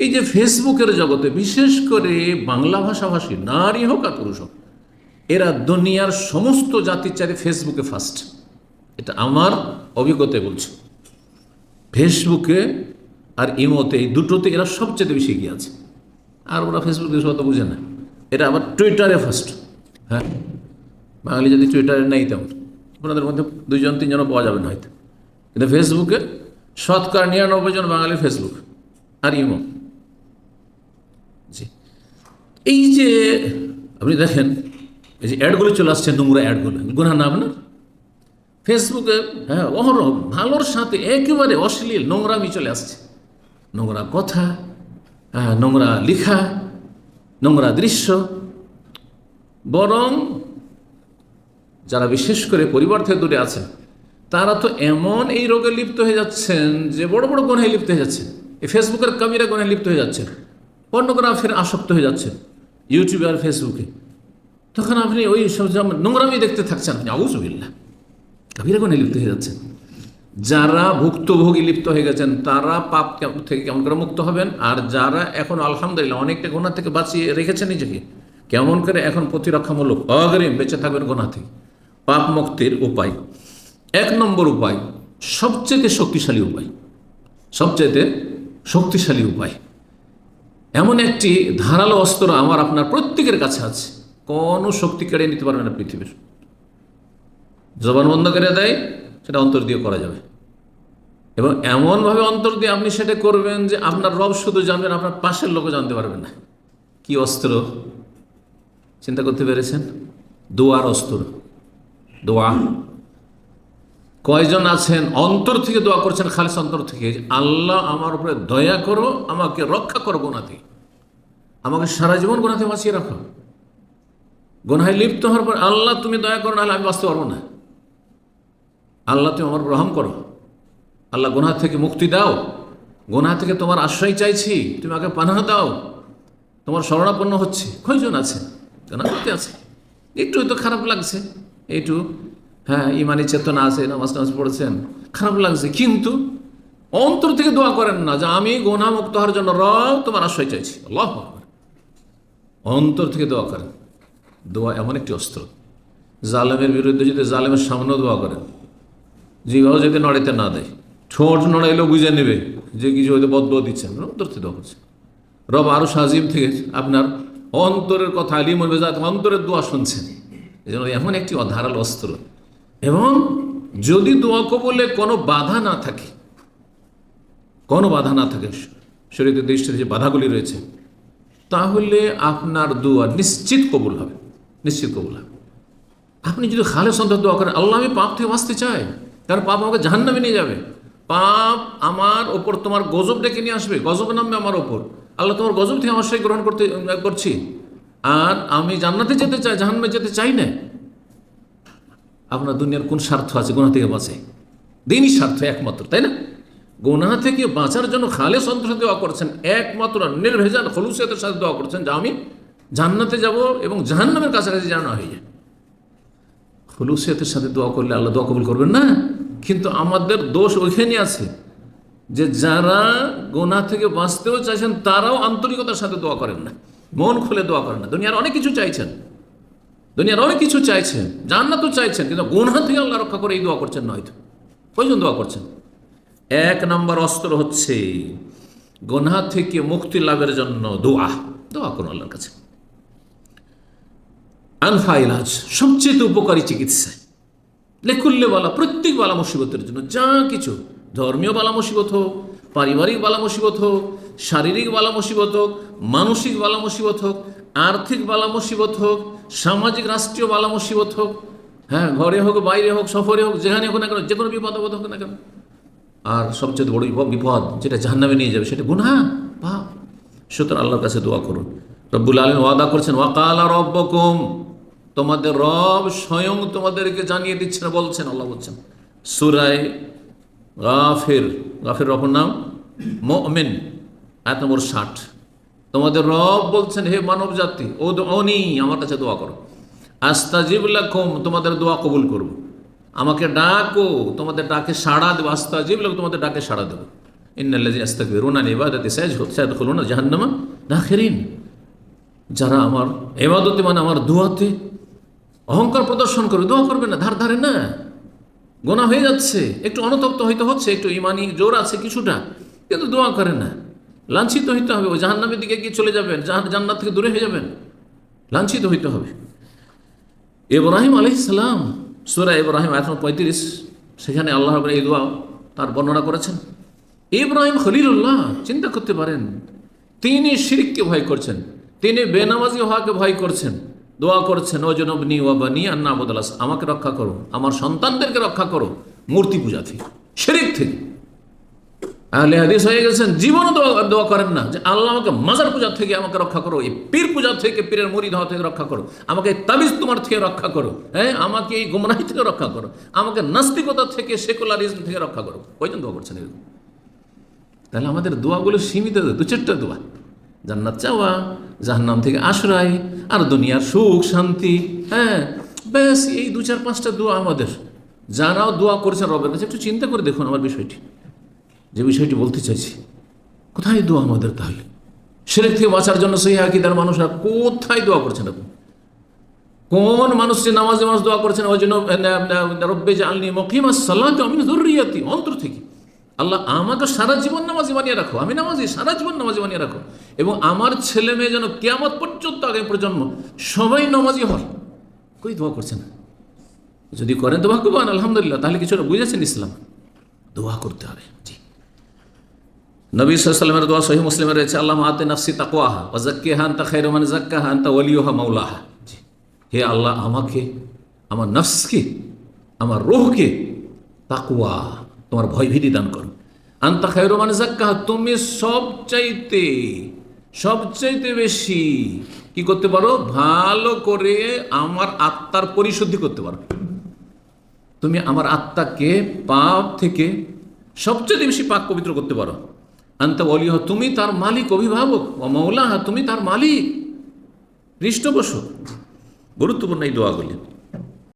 এই যে ফেসবুকের জগতে, বিশেষ করে বাংলা ভাষাভাষী, নারী হোক আর পুরুষ হোক, এরা দুনিয়ার সমস্ত জাতির চারে ফেসবুকে ফার্স্ট এটা আমার অভিজ্ঞতায় বলছে। ফেসবুকে আর ইমোতে এই দুটোতে এরা সবচেয়ে বেশি এগিয়ে আছে। আর ওরা ফেসবুক বিষয় তো বুঝে না। এটা আবার টুইটারে ফার্স্ট হ্যাঁ? বাঙালি যদি টুইটারে নেই তেমন। আপনাদের মধ্যে দুইজন, তিনজনও পাওয়া যাবে না হয়তো। কিন্তু ফেসবুকে শতকরা নিরানব্বই জন বাঙালি ফেসবুক আর ইমো। এই যে, আপনি দেখেন, এই যে অ্যাডগুলো চলে আসছে, নোংরা অ্যাডগুলো গুণা নাম না? ফেসবুকে হ্যাঁ অহরহ, ভালোর সাথে একেবারে অশ্লীল নোংরামি চলে আসছে। নোংরা কথা হ্যাঁ নোংরা লেখা, নোংরা দৃশ্য। বরং যারা বিশেষ করে পরিবার থেকে দূরে আছেন, তারা তো এমন এই রোগে লিপ্ত হয়ে যাচ্ছেন যে বড় বড় গুণায় লিপ্ত হয়ে যাচ্ছেন। এই ফেসবুকের কামিরা গুণায় লিপ্ত হয়ে যাচ্ছেন। পর্নোগ্রাফির আসক্ত হয়ে যাচ্ছেন। ইউটিউবে আর ফেসবুকে তখন আপনি ওই সব নোংরামি দেখতে থাকছেন, আপনি আউজবিল্লা কবিরা গুণে লিপ্ত হয়ে যাচ্ছেন? যারা ভুক্তভোগী লিপ্ত হয়ে গেছেন, তারা পাপ থেকে কেমন করে মুক্ত হবেন? আর যারা এখন আলহামদুলিল্লাহ অনেকটা গোনা থেকে বাঁচিয়ে রেখেছেন নিজেকে, কেমন করে এখন প্রতিরক্ষামূলক অগ্রিম বেঁচে থাকবেন গোনা থেকে? পাপ মুক্তির উপায়। এক নম্বর উপায়, সবচেয়ে শক্তিশালী উপায়। সবচেয়ে শক্তিশালী উপায়। এমন একটি ধারালো অস্ত্র আমার আপনার প্রত্যেকের কাছে আছে। কোনো শক্তি কেড়ে নিতে পারবে না পৃথিবীর। জবান বন্ধ করে দেয়, সেটা অন্তর দিয়ে করা যাবে। এবং এমনভাবে অন্তর দিয়ে আপনি সেটা করবেন যে আপনার রব শুধু জানবেন, আপনার পাশের লোকও জানতে পারবেন না। কি অস্ত্র? চিন্তা করতে পেরেছেন? দোয়ার অস্ত্র। দোয়া। কয়জন আছেন? অন্তর থেকে দোয়া করছেন, খালিস অন্তর থেকে। আল্লাহ আমার উপরে দয়া করো, আমাকে রক্ষা করো গোনা থেকে আমাকে সারা জীবন গোনাতে বাঁচিয়ে রাখো। গোনায় লিপ্ত হওয়ার পর আল্লাহ তুমি দয়া করো, নাহলে আমি বাঁচতে পারব না। আল্লাহ তুমি আমার রহম করো। আল্লাহ গোনা থেকে মুক্তি দাও। গোনা থেকে তোমার আশ্রয় চাইছি। তুমি আমাকে পানাহ দাও। তোমার শরণাপন্ন হচ্ছে। কয়জন আছে গোনা আছে। একটু তো খারাপ লাগছে। একটু হ্যাঁ ইমানি চেতনা আছে, নামাজ নামাজ পড়েছেন। খারাপ লাগছে, কিন্তু অন্তর থেকে দোয়া করেন না যে আমি গোনা মুক্ত হওয়ার জন্য রব তোমার আশ্রয় চাইছি। আল্লাহ অন্তর থেকে দোয়া করেন। দোয়া এমন একটি অস্ত্র। জালেমের বিরুদ্ধে যদি জালেমের সামনেও দোয়া করেন, জিভাও যদি নড়াইতে না দেয়, ঠোঁট নড়াইলেও বুঝে নেবে যে কিছু হয়তো বদ দিচ্ছেন অন্তর থেকে দোয়া করছে। রব আরও সাজিম থেকে আপনার অন্তরের কথা আলিম বেজাত অন্তরের দোয়া শুনছেন। এই জন্য এমন একটি অধারাল অস্ত্র। এবং যদি দোয়া কবলে কোনো বাধা না থাকে, কোনো বাধা না থাকে শরীরের দৃষ্টির যে বাধাগুলি রয়েছে, তাহলে আপনার দোয়া নিশ্চিত কবুল হবে, নিশ্চিত কবুল হবে। আপনি যদি খালে সন্তান দোয়া করেন, আল্লাহ আমি পাপ থেকে বাঁচতে চাই, কারণ পাপ আমাকে জাহান্নামে নিয়ে যাবে। পাপ আমার ওপর তোমার গজব ডেকে নিয়ে আসবে, গজব নামবে আমার ওপর আল্লাহ তোমার গজব থেকে আমার গ্রহণ করতে করছি। আর আমি জান্নাতে যেতে চাই, জাহান্নামে যেতে চাই না। আপনার দুনিয়ার কোন স্বার্থ আছে? গোনা থেকে বাঁচে। দিনই স্বার্থ একমাত্র, তাই না? গোনা থেকে বাঁচার জন্য খালে সন্তোষ দোয়া করছেন। একমাত্র নির্ভেজাল খলুসিয়তের সাথে দোয়া করছেন যে আমি জান্নাতে যাব এবং জাহান্নামের কাছাকাছি জানা হয়ে যায় খলুসিয়তের সাথে দোয়া করলে আল্লাহ দোয়া কবুল করবেন না? কিন্তু আমাদের দোষ ওইখানে আছে যে যারা গোনা থেকে বাঁচতেও চাইছেন, তারাও আন্তরিকতার সাথে দোয়া করেন না। মন খুলে দোয়া করেন না। দুনিয়ার অনেক কিছু চাইছেন। দুনিয়ার অনেক কিছু চাইছেন, জান্নাতও চাইছেন, কিন্তু গোনা থেকে আল্লাহ রক্ষা করে এই দোয়া করছেন না হয়তো কয়জন দোয়া করছেন? এক নম্বর অস্ত্র হচ্ছে গোনা থেকে মুক্তি লাভের জন্য দোয়া দোয়া করুন আল্লাহর কাছে। আনফা ইলাজ, সবচেয়ে উপকারী চিকিৎসা। লেখুল্লে বালা, প্রত্যেক বালা মুসিবতের জন্য, যা কিছু, ধর্মীয় বালা মুসিবত হোক, পারিবারিক বালা মুসিবত হোক, শারীরিক বালা মুসিবত হোক, মানসিক বালা মুসিবত হোক, আর্থিক বালা মুসিবত হোক সামাজিক, রাষ্ট্রীয় বালা মুসিবত হোক হ্যাঁ ঘরে হোক, বাইরে হোক, সফরে হোক, যেখানে হোক না কেন, যে কোনো বিপদ হোক না কেন। আর সবচেয়ে বড় বিপদ যেটা জাহান্নামে নিয়ে যাবে, সেটা গুনাহ, পাপ। সুতরাং আল্লাহর কাছে দোয়া করুন। রব্বুল আলম ওয়াদা করছেন ওয়াকালা রব্বকুম তোমাদের রব স্বয়ং তোমাদেরকে জানিয়ে দিচ্ছেন, বলছেন, আল্লাহ বলছেন। সুরায় গাফের গাফের রবর নাম? মমিন এক নম্বর ষাট। তোমাদের রব বলছেন, হে মানব জাতি ও অনি আমার কাছে দোয়া করো। আস্তাজিব লাকুম, তোমাদের দোয়া কবুল করব। আমাকে ডাকো, তোমাদের ডাকে সাড়া দেবো। আস্তাজিব লাকুম, তোমাদের ডাকে সাড়া দেবো। ইন্নাল্লাযী আস্তাকবিরুনা আন ইবাদাতি সায়াদখুলুনা জাহান্নামা দাখিরিন। যারা আমার এবাদতে মানে আমার দোয়াতে অহংকার প্রদর্শন করে, দোয়া করবে না, ধার ধারে না। গোনা হয়ে যাচ্ছে, একটু অনতপ্ত হয়তো হচ্ছে, একটু ইমানি জোর আছে কিছুটা, কিন্তু দোয়া করে না। লাঞ্ছিত হইতে হবে। ওই জাহান্নামের দিকে গিয়ে চলে যাবেন জান্নাত থেকে দূরে হয়ে যাবেন। লাঞ্ছিত হইতে হবে। ইব্রাহিম আলহিসাম সুরা ইব্রাহিম এখন পঁয়ত্রিশ, সেখানে আল্লাহ এই দোয়া তার বর্ণনা করেছেন। ইব্রাহিম খলিলুল্লাহ, চিন্তা করতে পারেন, তিনি শিরিককে ভয় করছেন, তিনি বেনামাজি হওয়াকে ভয় করছেন, দোয়া করছেন, ও জনবনি ও বানি আন্না আবদালাস আমাকে রক্ষা করো, আমার সন্তানদেরকে রক্ষা করো, মূর্তি পূজা থেকে, শিরিক থেকে। আহলে হাদিস হয়ে গেছেন, জীবনও দোয়া করেন না। যে আল্লাহ আমাকে মাজার পূজা থেকে আমাকে রক্ষা করো, এই পীর পূজা থেকে, পীরের মুড়ি হওয়া থেকে রক্ষা করো, আমাকে তাবিজ তোমার থেকে রক্ষা করো হ্যাঁ? আমাকে এই গুমরাহি থেকে রক্ষা করো, আমাকে নাস্তিকতা থেকে সেকুলারিজম থেকে রক্ষা করো। কয়জন দোয়া করছেন এরকম। তাহলে আমাদের দোয়াগুলো সীমিত দু চারটা দোয়া। জান্নাত চাওয়া, জাহান্নাম থেকে আশ্রয়, আর দুনিয়ার সুখ, শান্তি হ্যাঁ? ব্যাস, এই দু চার পাঁচটা দোয়া আমাদের। যারাও দোয়া করেছেন রবের কাছে, একটু চিন্তা করে দেখুন আমার বিষয়টি। যে বিষয়টি বলতে চাইছি, কোথায় দোয়া আমাদের তাহলে? সেরেক থেকে বাঁচার জন্য সেই আকিদার মানুষরা কোথায় দোয়া করছেন আপনি কোন মানুষটি নামাজে মাস দোয়া করছেন ওই জন্য রব্বে জালনি মকিমা সাল্লাহ আমি জরুরিয়াতি অন্তর থেকে। আল্লাহ আমাকে সারা জীবন নামাজি বানিয়ে রাখো, আমি নামাজি, সারা জীবন নামাজি বানিয়ে রাখো। এবং আমার ছেলে মেয়ে যেন কেয়ামত পর্যন্ত আগামী প্রজন্ম সবাই নামাজি হয়, কই দোয়া করছেন যদি করেন তো ভাগ্যবান, আলহামদুলিল্লাহ, তাহলে কিছুটা বুঝেছেন ইসলাম। দোয়া করতে হবে, জি। নবী সাল্লামের দোয়া সহি মুসলিমের রয়েছে আল্লাহ আতে নাফসি তাকওয়াহা ও জাক্কে হান তা খাই জাক্কা হান তা ওলিওহা মাওলাহা হে আল্লাহ আমাকে আমার নফসকে আমার রোহকে তাকুয়া তোমার ভয়ভীতি দান করো। আন্তা খাই রহমান জাক্কা তুমি সবচাইতে সবচাইতে বেশি কি করতে পারো? ভালো করে আমার আত্মার পরিশুদ্ধি করতে পারো। তুমি আমার আত্মাকে পাপ থেকে সবচেয়ে বেশি পাক পবিত্র করতে পারো। আন্তা বলিহ তুমি তার মালিক অভিভাবক মৌলাহা তুমি তার মালিক। পৃষ্ঠপোষক গুরুত্বপূর্ণ এই দোয়াগুলি।